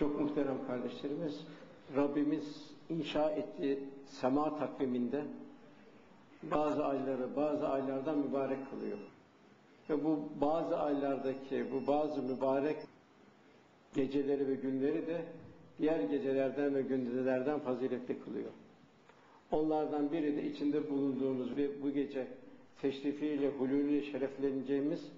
Çok muhterem kardeşlerimiz, Rabbimiz inşa ettiği sema takviminde bazı ayları bazı aylardan mübarek kılıyor. Ve bu bazı aylardaki bu bazı mübarek geceleri ve günleri de diğer gecelerden ve gündüzlerden faziletli kılıyor. Onlardan biri de içinde bulunduğumuz ve bu gece teşrifiyle, hulûlüyle şerefleneceğimiz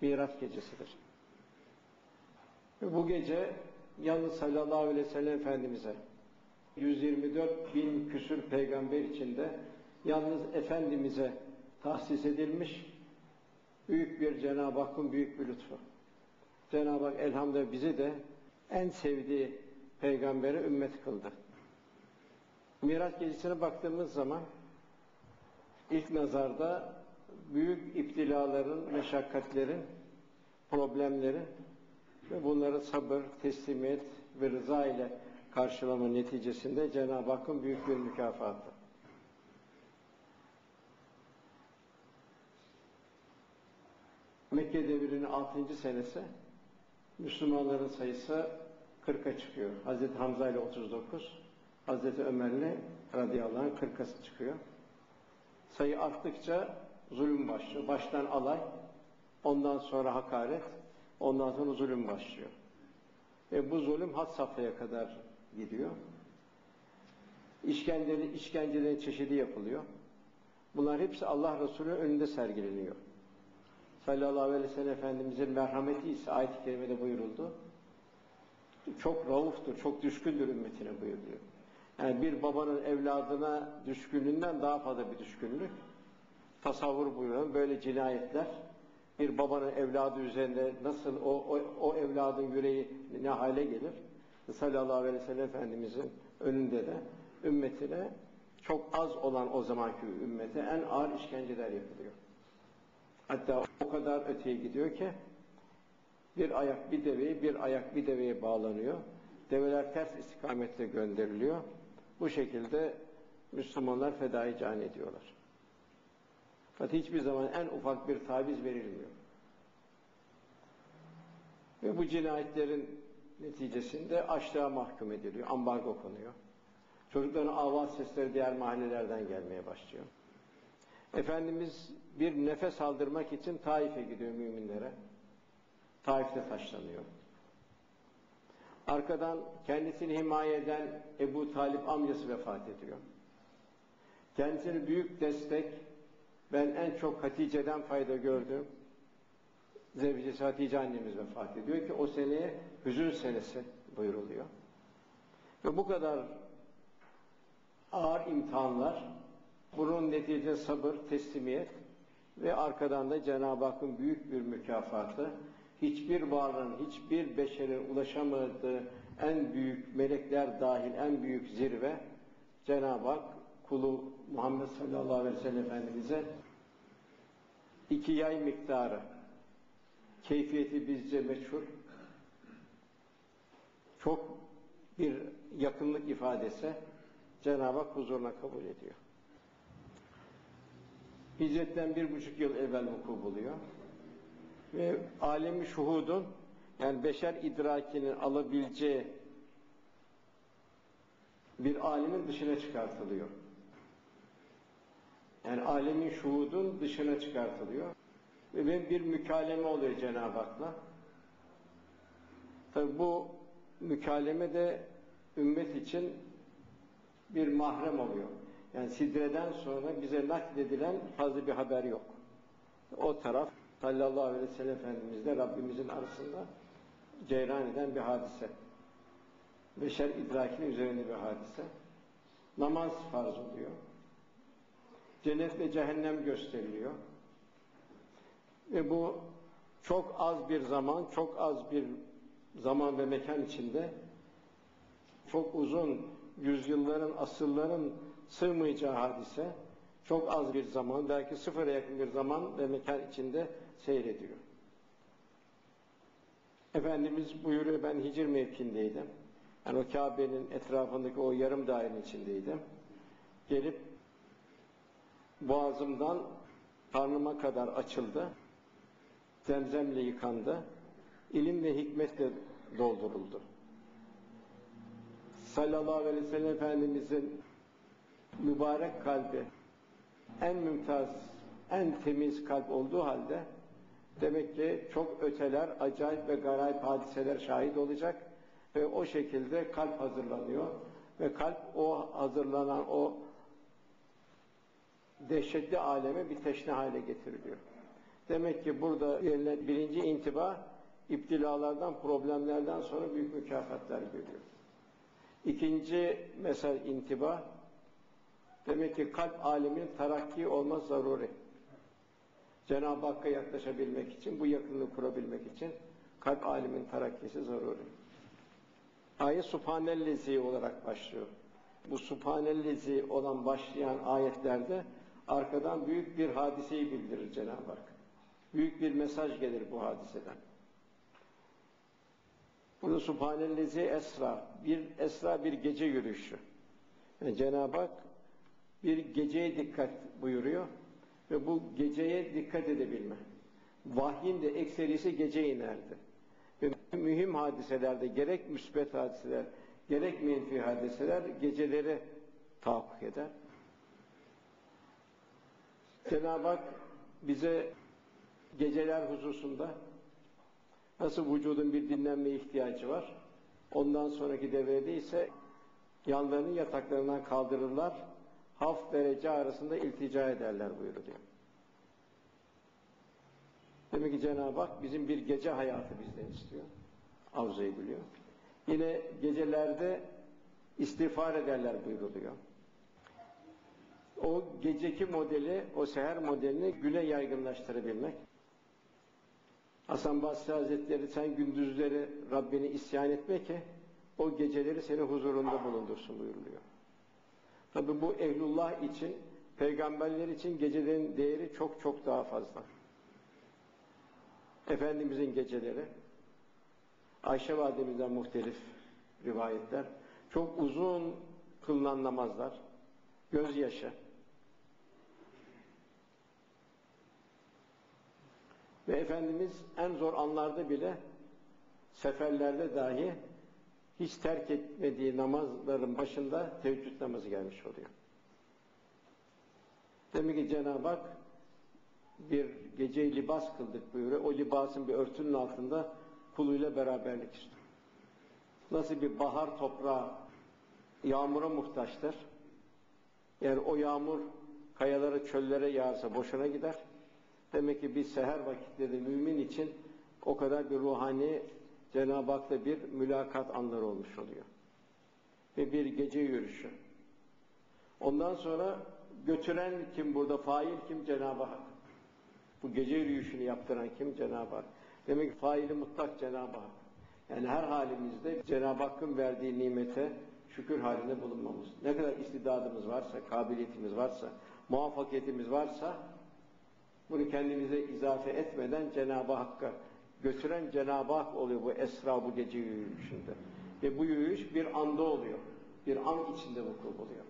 Miraç gecesidir. Ve bu gece yalnız sallallahu aleyhi ve sellem Efendimiz'e 124 bin küsür peygamber içinde yalnız Efendimiz'e tahsis edilmiş büyük bir Cenab-ı Hakk'ın büyük bir lütfu. Cenab-ı Hak elhamdülillah bizi de en sevdiği peygambere ümmet kıldı. Miraç gecesine baktığımız zaman ilk nazarda büyük iptilaların, meşakkatlerin, problemlerin ve bunları sabır, teslimiyet ve rıza ile karşılama neticesinde Cenab-ı Hakk'ın büyük bir mükafatı. Mekke devrinin 6. senesi Müslümanların sayısı 40'a çıkıyor. Hazreti Hamza ile 39, Hazreti Ömer'le radıyallahu anh 40'a çıkıyor. Sayı arttıkça zulüm başlıyor. Baştan alay, ondan sonra hakaret, ondan sonra zulüm başlıyor. Ve bu zulüm had safhaya kadar gidiyor. İşkenceleri, işkencelerin çeşidi yapılıyor. Bunlar hepsi Allah Resulü önünde sergileniyor. Sallallahu aleyhi ve sellem Efendimizin merhameti ise ayet-i kerimede buyuruldu. Çok rauftur, çok düşkündür ümmetine buyuruyor. Yani bir babanın evladına düşkünlüğünden daha fazla bir düşkünlük. Tasavvur buyuruyor. Böyle cinayetler bir babanın evladı üzerinde nasıl o, o, o evladın yüreği ne hale gelir? Sallallahu aleyhi ve sellem Efendimizin önünde de ümmetine çok az olan o zamanki ümmete en ağır işkenceler yapılıyor. Hatta o kadar öteye gidiyor ki bir ayak bir deveye, bir ayak bir deveye bağlanıyor. Develer ters istikamette gönderiliyor. Bu şekilde Müslümanlar fedai can ediyorlar. Fakat hiçbir zaman en ufak bir taviz verilmiyor. Ve bu cinayetlerin neticesinde açlığa mahkum ediliyor, ambargo konuyor. Çocukların avaz sesleri diğer mahallelerden gelmeye başlıyor. Efendimiz bir nefes aldırmak için Taif'e gidiyor müminlere. Taif'te taşlanıyor. Arkadan kendisini himaye eden Ebu Talip amcası vefat ediyor. Kendisini büyük destek, ben en çok Hatice'den fayda gördüm. Zevcesi Hatice annemiz vefat ediyor ki o seneye hüzün senesi buyuruluyor. Ve bu kadar ağır imtihanlar, bunun neticede sabır, teslimiyet ve arkadan da Cenab-ı Hakk'ın büyük bir mükafatı, hiçbir varlığın, hiçbir beşerin ulaşamadığı en büyük melekler dahil en büyük zirve Cenab-ı Hak kulu Muhammed sallallahu aleyhi ve sellem Efendimiz'e iki yay miktarı keyfiyeti bizce meçhul çok bir yakınlık ifadesi Cenab-ı Hak huzuruna kabul ediyor. Hicretten bir buçuk yıl evvel vuku buluyor. Ve alemi şuhudun yani beşer idrakinin alabileceği bir alimin dışına çıkartılıyor. Yani alemin şuhudun dışına çıkartılıyor. Ve bir mükaleme oluyor Cenab-ı Hak'la. Tabi bu mükaleme de ümmet için bir mahrem oluyor. Yani sidreden sonra bize nakledilen fazla bir haber yok. O taraf sallallahu aleyhi ve sellem Efendimizle Rabbimizin arasında ceyran eden bir hadise. Beşer idrakinin üzerinde bir hadise. Namaz farz oluyor. Cennet ve cehennem gösteriliyor. Ve bu çok az bir zaman, çok az bir zaman ve mekan içinde çok uzun yüzyılların, asırların sığmayacağı hadise çok az bir zaman, belki sıfıra yakın bir zaman ve mekan içinde seyrediyor. Efendimiz buyuruyor ben Hicr mevkindeydim. Yani o Kabe'nin etrafındaki o yarım dairenin içindeydim. Gelip boğazımdan karnıma kadar açıldı. Zemzemle yıkandı. ilim ve hikmetle dolduruldu. sallallahu aleyhi ve sellem Efendimizin mübarek kalbi en mümtaz, en temiz kalp olduğu halde demek ki çok öteler, acayip ve garayip hadiseler şahit olacak ve o şekilde kalp hazırlanıyor ve kalp o hazırlanan o dehşetli aleme bir teşne hale getiriliyor. Demek ki burada verilen birinci intiba iptilalardan, problemlerden sonra büyük mükafatlar görüyor. İkinci mesel intiba demek ki kalp aleminin tarakki olmaz zaruri. Cenab-ı Hakk'a yaklaşabilmek için, bu yakınlığı kurabilmek için kalp aleminin tarakkisi zaruri. Ayet Subhanellezi olarak başlıyor. Bu Subhanellezi olan başlayan ayetlerde arkadan büyük bir hadiseyi bildirir Cenab-ı Hak. Büyük bir mesaj gelir bu hadiseden. Burada Subhanellezi Esra, bir Esra bir gece yürüyüşü. Yani Cenab-ı Hak bir geceye dikkat buyuruyor ve bu geceye dikkat edebilme. Vahyin de ekserisi gece inerdi. Ve mühim hadiselerde gerek müsbet hadiseler, gerek menfi hadiseler geceleri tahakkuk eder. Cenab-ı Hak bize geceler hususunda nasıl vücudun bir dinlenme ihtiyacı var, ondan sonraki devrede ise yanlarını yataklarından kaldırırlar, haf derece arasında iltica ederler buyuruluyor. Demek ki Cenab-ı Hak bizim bir gece hayatı bizden istiyor. Arzu ediliyor. Yine gecelerde istiğfar ederler buyuruluyor. O geceki modeli, o seher modelini güne yaygınlaştırabilmek. Hasan Basri Hazretleri sen gündüzleri Rabbini isyan etme ki o geceleri senin huzurunda bulundursun buyuruluyor. Tabi bu ehlullah için, peygamberler için gecelerin değeri çok çok daha fazla. Efendimizin geceleri, Ayşe validemizden muhtelif rivayetler, çok uzun kılınan namazlar, gözyaşı, ve Efendimiz en zor anlarda bile seferlerde dahi hiç terk etmediği namazların başında teheccüd namazı gelmiş oluyor. Demek ki Cenab-ı Hak bir geceyi libas kıldık buyuruyor. O libasın bir örtünün altında kuluyla beraberlik istiyor. Nasıl bir bahar toprağı yağmura muhtaçtır. Yani o yağmur kayalara, çöllere yağarsa boşuna gider. Demek ki bir seher vakitleri mümin için o kadar bir ruhani Cenab-ı Hak'la bir mülakat anları olmuş oluyor. Ve bir gece yürüyüşü. Ondan sonra götüren kim burada? Fail kim? Cenab-ı Hak. Bu gece yürüyüşünü yaptıran kim? Cenab-ı Hak. Demek ki faili mutlak Cenab-ı Hak. Yani her halimizde Cenab-ı Hakk'ın verdiği nimete şükür halinde bulunmamız. Ne kadar istidadımız varsa, kabiliyetimiz varsa, muvaffakiyetimiz varsa bunu kendimize izafe etmeden Cenab-ı Hakk'a götüren Cenab-ı Hak oluyor bu esra bu gece yürüyüşünde. Ve bu yürüyüş bir anda oluyor. Bir an içinde vuku buluyor.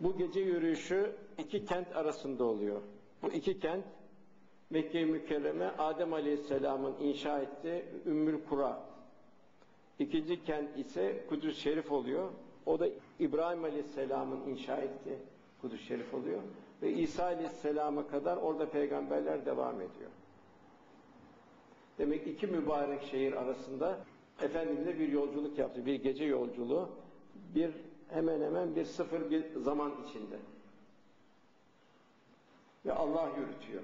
Bu gece yürüyüşü iki kent arasında oluyor. Bu iki kent Mekke-i Mükerreme Adem Aleyhisselam'ın inşa ettiği Ümmül Kura. İkinci kent ise Kudüs Şerif oluyor. O da İbrahim Aleyhisselam'ın inşa ettiği Kudüs Şerif oluyor. Ve İsa Aleyhisselam'a kadar orada peygamberler devam ediyor. Demek iki mübarek şehir arasında Efendimiz'le bir yolculuk yaptı. Bir gece yolculuğu. Bir hemen hemen bir sıfır bir zaman içinde. Ve Allah yürütüyor.